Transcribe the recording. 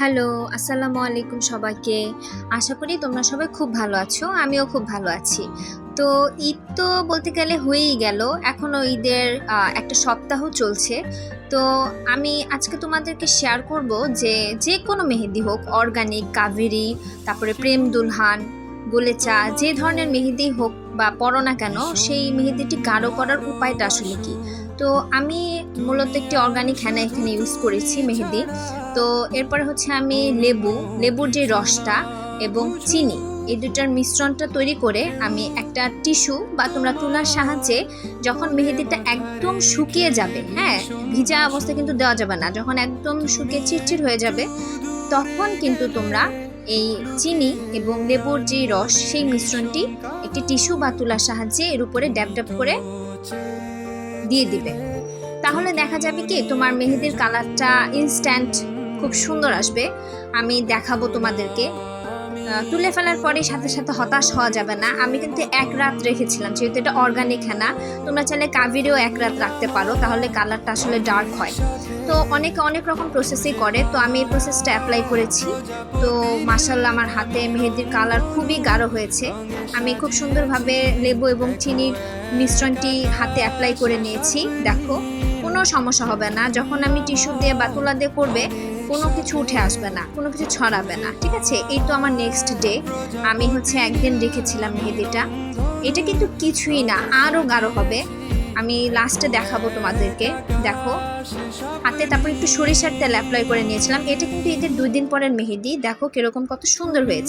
Hello, আসসালামু আলাইকুম সবাইকে। আশা করি তোমরা সবাই খুব ভালো আছো, আমিও খুব ভালো আছি। তো ঈদ তো বলতে গেলে হয়েই গেল, এখনও ঈদের একটা সপ্তাহ চলছে। তো আমি আজকে তোমাদেরকে শেয়ার করব যে যে কোনো মেহেদি হোক অর্গানিক কাবেরি, তারপরে প্রেম দুলহান, গোলেচা, যে ধরনের মেহেদি হোক বা পরো না কেন, সেই মেহেদিটি গাঢ় করার উপায়টা আসলে কি? তো আমি মূলত একটি অর্গানিক হ্যানা এখানে ইউজ করেছি, মেহেদি। তো এরপরে হচ্ছে আমি লেবু, লেবুর যে রসটা এবং চিনি, এই দুটার মিশ্রণটা তৈরি করে আমি একটা টিস্যু বা তোমরা তুলার সাহায্যে যখন মেহেদিটা একদম শুকিয়ে যাবে হ্যাঁ ভিজা অবস্থা কিন্তু দেওয়া যাবে না, যখন একদম শুকিয়ে চিটচিট হয়ে যাবে, তখন কিন্তু তোমরা এই চিনি এবং লেবুর যে রস, সেই মিশ্রণটি একটি টিস্যু বা তুলার সাহায্যে এর উপরে ড্যাব ড্যাপ করে দিয়ে দিবে। তাহলে দেখা যাবে কি, তোমার মেহেদির কালারটা ইনস্ট্যান্ট খুব সুন্দর আসবে। আমি দেখাবো তোমাদেরকে। তুলে ফেলার পরে সাথে সাথে হতাশ হওয়া যাবে না। আমি কিন্তু এক রাত রেখেছিলাম, যেহেতু এটা অর্গানিক হেনা তোমরা চাইলে কাবিরেও এক রাত রাখতে পারো, তাহলে কালারটা আসলে ডার্ক হয়। তো অনেকে অনেক রকম প্রসেসই করে, তো আমি এই প্রসেসটা অ্যাপ্লাই করেছি। তো মাসাল্লাহ আমার হাতে মেহেদির কালার খুবই গাঢ় হয়েছে। আমি খুব সুন্দরভাবে লেবু এবং চিনির মিশ্রণটি হাতে অ্যাপ্লাই করে নিয়েছি। দেখো, কোনো সমস্যা হবে না। যখন আমি টিস্যু দিয়ে বা তুলা দিয়ে করবে কোনো কিছু উঠে আসবে না, কোনো কিছু ছড়াবে না, ঠিক আছে? এই তো আমার নেক্সট ডে আমি হচ্ছে একদিন রেখেছিলাম মেহেদিটা। এটা কিন্তু কিছুই না আরও গাঢ় হবে। আমি লাস্টে দেখাবো তোমাদেরকে। দেখো। হাতে তারপর একটু সরিষার তেল অ্যাপ্লাই করে নিয়েছিলাম। এটা কিন্তু এদের দুই দিন পরের মেহেদি। দেখো কীরকম কত সুন্দর হয়েছে।